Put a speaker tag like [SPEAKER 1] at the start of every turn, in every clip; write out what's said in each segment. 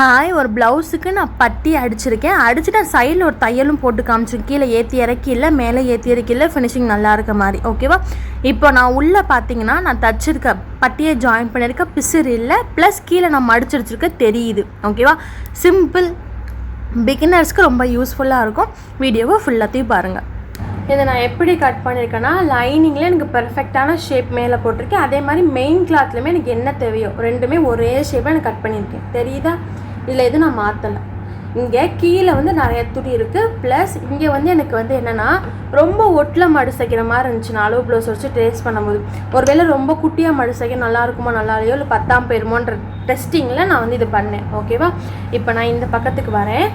[SPEAKER 1] Hi ஒரு ப்ளவுஸுக்கு நான் பட்டி அடிச்சிருக்கேன். அடிச்சுட்டு சைடில் ஒரு தையலும் போட்டு காமிச்சிருக்கேன். கீழே ஏற்றி இறக்கி இல்லை மேலே ஏற்றி இறக்கி இல்லை ஃபினிஷிங் நல்லா இருக்க மாதிரி. ஓகேவா இப்போ நான் உள்ளே பார்த்தீங்கன்னா நான் தச்சிருக்க பட்டியை ஜாயின் பண்ணியிருக்க பிசிறு இல்லை ப்ளஸ் கீழே நான் மடிச்சடிச்சிருக்க தெரியுது. ஓகேவா சிம்பிள் பிகினர்ஸ்க்கு ரொம்ப யூஸ்ஃபுல்லாக இருக்கும். வீடியோவை ஃபுல்லாத்தையும் பாருங்கள் இதை நான் எப்படி கட் பண்ணியிருக்கேன்னா லைனிங்கில் எனக்கு பெர்ஃபெக்டான ஷேப் மேலே போட்டிருக்கேன். அதே மாதிரி மெயின் கிளாத்லையுமே எனக்கு என்ன தேவையோ ரெண்டுமே ஒரே ஷேப்பாக எனக்கு கட் பண்ணியிருக்கேன். தெரியுதா? இதில் எதுவும் நான் மாற்றலை இங்கே கீழே வந்து நிறைய துணி இருக்குது ப்ளஸ் இங்கே வந்து எனக்கு வந்து என்னென்னா ரொம்ப ஒட்டில் மடிசைக்கிற மாதிரி இருந்துச்சு. நான் அளவு ப்ளவுஸ் வச்சு டேஸ்ட் பண்ணும்போது. ஒருவேளை ரொம்ப குட்டியாக மடிசைக்க நல்லா இருக்குமோ நல்லா இல்லையோ இல்லை பத்தாம் போயிருமோன்ற டெஸ்டிங்கில் நான் வந்து இது பண்ணேன். ஓகேவா இப்போ நான் இந்த பக்கத்துக்கு வரேன்.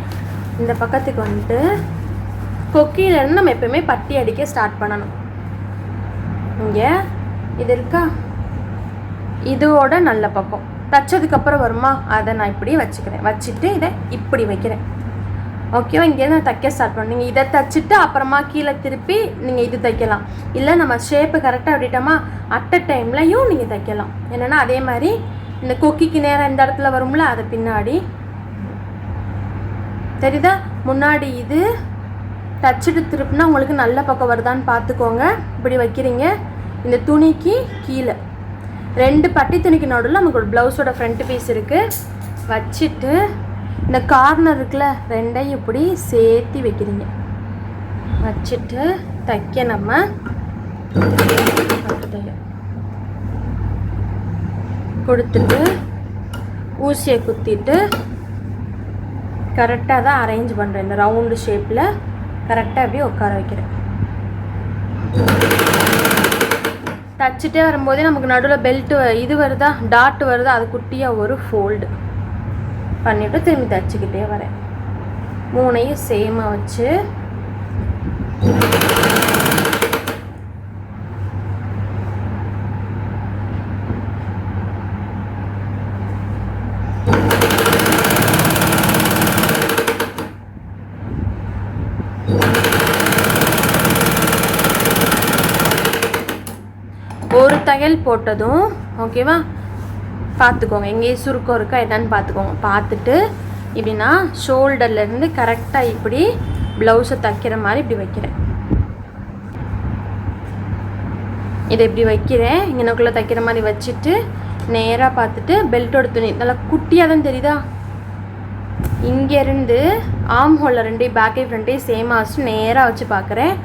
[SPEAKER 1] இந்த பக்கத்துக்கு வந்துட்டு கொக்கியிலேருந்து நம்ம எப்பயுமே பட்டி அடிக்க ஸ்டார்ட் பண்ணணும். இங்கே இது இருக்கா? இதோட நல்ல பக்கம். தைச்சதுக்கப்புறம் வருமா? அதை நான் இப்படி வச்சுக்கிறேன். வச்சுட்டு இதை இப்படி வைக்கிறேன். ஓகேவா இங்கேருந்து நான் தைக்க ஸ்டார்ட் பண்ண நீங்கள் இதை தைச்சிட்டு அப்புறமா கீழே திருப்பி நீங்கள் இது தைக்கலாம். இல்லை நம்ம ஷேப்பு கரெக்டாக விட்டுட்டோமா அட் டைம்லையும் நீங்கள் தைக்கலாம். என்னென்னா அதே மாதிரி இந்த கொக்கிக்கு நேரம் இந்த இடத்துல வரும்ல அதை பின்னாடி. தெரியுதா? முன்னாடி இது தச்சுட்டு திருப்பினா உங்களுக்கு நல்ல பக்கம் வருதான்னு பார்த்துக்கோங்க. இப்படி வைக்கிறீங்க. இந்த துணிக்கு கீழே. ரெண்டு பட்டி துணிக்கு நடுவில் நமக்கு ஒரு ப்ளவுஸோட ஃப்ரண்ட் பீஸ் இருக்குது வச்சுட்டு இந்த கார்னர் இருக்குல்ல ரெண்டையும் இப்படி சேர்த்தி வைக்கிறீங்க. வச்சுட்டு தைக்க நம்ம கொடுத்துட்டு ஊசியை குத்திட்டு கரெக்டாக தான் அரேஞ்ச் பண்ணுறேன் இந்த ரவுண்டு ஷேப்பில் கரெக்டாக அப்படியே உட்கார வைக்கிறேன். தச்சுட்டே வரும்போதே நமக்கு நடுவில் பெல்ட்டு இது வருதா? டாட் வருதா? அது குட்டியாக ஒரு ஃபோல்டு பண்ணிவிட்டு திரும்பி தச்சுக்கிட்டே வரேன். மூணையும் சேமாக வச்சு. ஒரு தையல் போட்டதும் ஓகேவா பார்த்துக்கோங்க. எங்கேயும் சுருக்கம் இருக்கா? என்னன்னு பார்த்துக்கோங்க. பார்த்துட்டு இப்படின்னா ஷோல்டர்லேருந்து கரெக்டாக இப்படி ப்ளவுஸை தைக்கிற மாதிரி இப்படி வைக்கிறேன். இதை இப்படி வைக்கிறேன். இங்கனக்குள்ளே தைக்கிற மாதிரி வச்சுட்டு நேராக பார்த்துட்டு பெல்ட்டோட துணி. நல்லா குட்டியாக தான் தெரியுதா? இங்கேருந்து ஆம் ஹோலில் ரெண்டையும் பேக்கை ஃப்ரண்ட்டையும் சேமாக வச்சு நேராக வச்சு பார்க்குறேன்.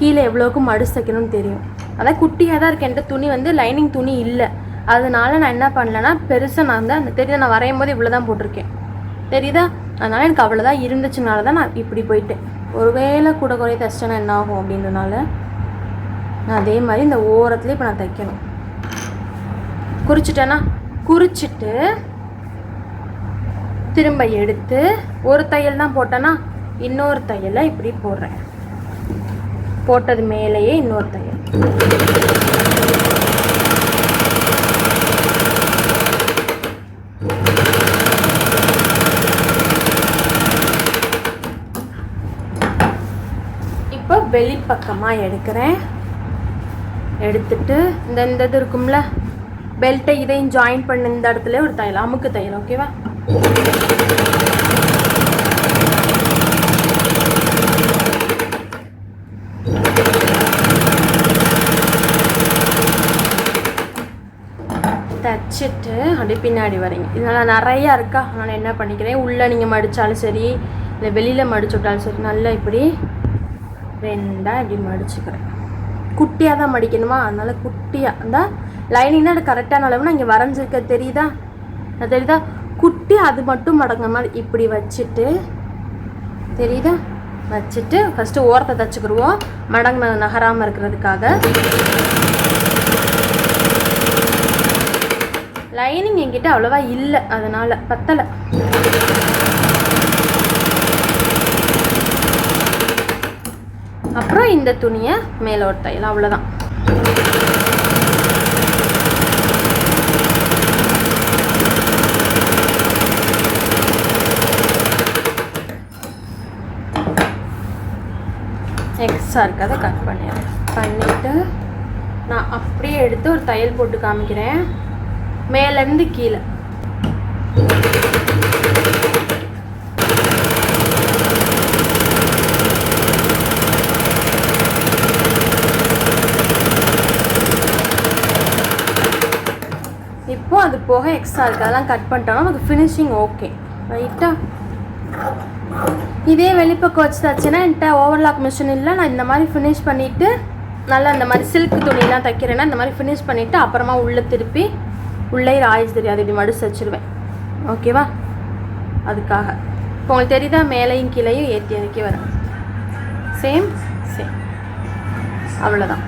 [SPEAKER 1] கீழே எவ்வளோக்கு மடு தைக்கணும்னு தெரியும். அதான் குட்டியாக தான் இருக்கு என்கிட்ட துணி வந்து லைனிங் துணி இல்லை. அதனால நான் என்ன பண்ணலன்னா பெருசாக நான் வந்து அந்த நான் வரையும் போது இவ்வளோ தான் போட்டிருக்கேன். தெரியுதா? அதனால் எனக்கு அவ்வளோதான் இருந்துச்சுனால தான் நான் இப்படி போயிட்டேன். ஒருவேளை கூட குறைய தைச்சிட்டேன்னா என்ன ஆகும் அப்படின்றனால நான் அதே மாதிரி இந்த ஓரத்துலேயே இப்போ நான் தைக்கணும். குறிச்சிட்டேன்னா குறிச்சிட்டு திரும்ப எடுத்து ஒரு தையல் தான் போட்டேன்னா இன்னொரு தையலை இப்படி போடுறேன். போட்டது மேலேயே இன்னொரு தையல் இப்போ வெளிப்பக்கமாக எடுக்கிறேன். எடுத்துட்டு இந்த இந்த இது இருக்கும்ல? பெல்ட்டை இதையும் ஜாயின் பண்ண இந்த இடத்துல ஒரு தையல் அமுக்கு தையல் ஓகேவா தைச்சிட்டு அப்படியே பின்னாடி வரீங்க இதனால் நிறையா இருக்கா? நான் என்ன பண்ணிக்கிறேன்? உள்ளே நீங்கள் மடித்தாலும் சரி இல்லை வெளியில் மடிச்சு விட்டாலும் சரி நல்லா இப்படி ரெண்டாக இப்படி மடிச்சுக்கிறேன். குட்டியாக தான் மடிக்கணுமா? அதனால் குட்டியாக அந்த லைனிங்னா அது கரெக்டான அளவுனா இங்கே வரைஞ்சிருக்க தெரியுதா? அது தெரியுதா? குட்டி அது மட்டும் மடங்குற மாதிரி இப்படி வச்சுட்டு தெரியுதா? வச்சுட்டு ஃபஸ்ட்டு ஓரத்தை தச்சுக்கிடுவோம். மடங்கு நகராமல் இருக்கிறதுக்காக. லைனிங் என்கிட்ட அவ்வளோவா இல்லை அதனால் பத்தலை. அப்புறம் இந்த துணியை மேலே ஒரு தையல் அவ்வளோதான் எக்ஸ்ட்ரா இருக்கதை கட் பண்ணிடுறேன் பண்ணிவிட்டு நான் அப்படியே எடுத்து ஒரு தையல் போட்டு காமிக்கிறேன். மேலேருந்து கீழே. இப்போ அது போக எக்ஸ்ட்ரா இருக்குது அதெல்லாம் கட் பண்ணிட்டோம்னா அது ஃபினிஷிங் ஓகே ரைட்டா இதே வெளிப்பக்கம் வச்சுதாச்சுன்னா என்கிட்ட ஓவர்லாக் மிஷின் இல்லை நான் இந்த மாதிரி ஃபினிஷ் பண்ணிவிட்டு நல்லா இந்த மாதிரி சில்க் துணியெலாம் தைக்கிறேன்னா இந்த மாதிரி ஃபினிஷ் பண்ணிவிட்டு அப்புறமா உள்ளே திருப்பி உள்ளே ஆயுஸ் தெரியாது இப்படி மடிச்சு வச்சிருவேன் ஓகேவா அதுக்காக. இப்போ உங்களுக்கு தெரியுதா மேலையும் கீழையும் ஏற்றி இறக்கி வரேன் சேம் சேம் அவ்வளோதான்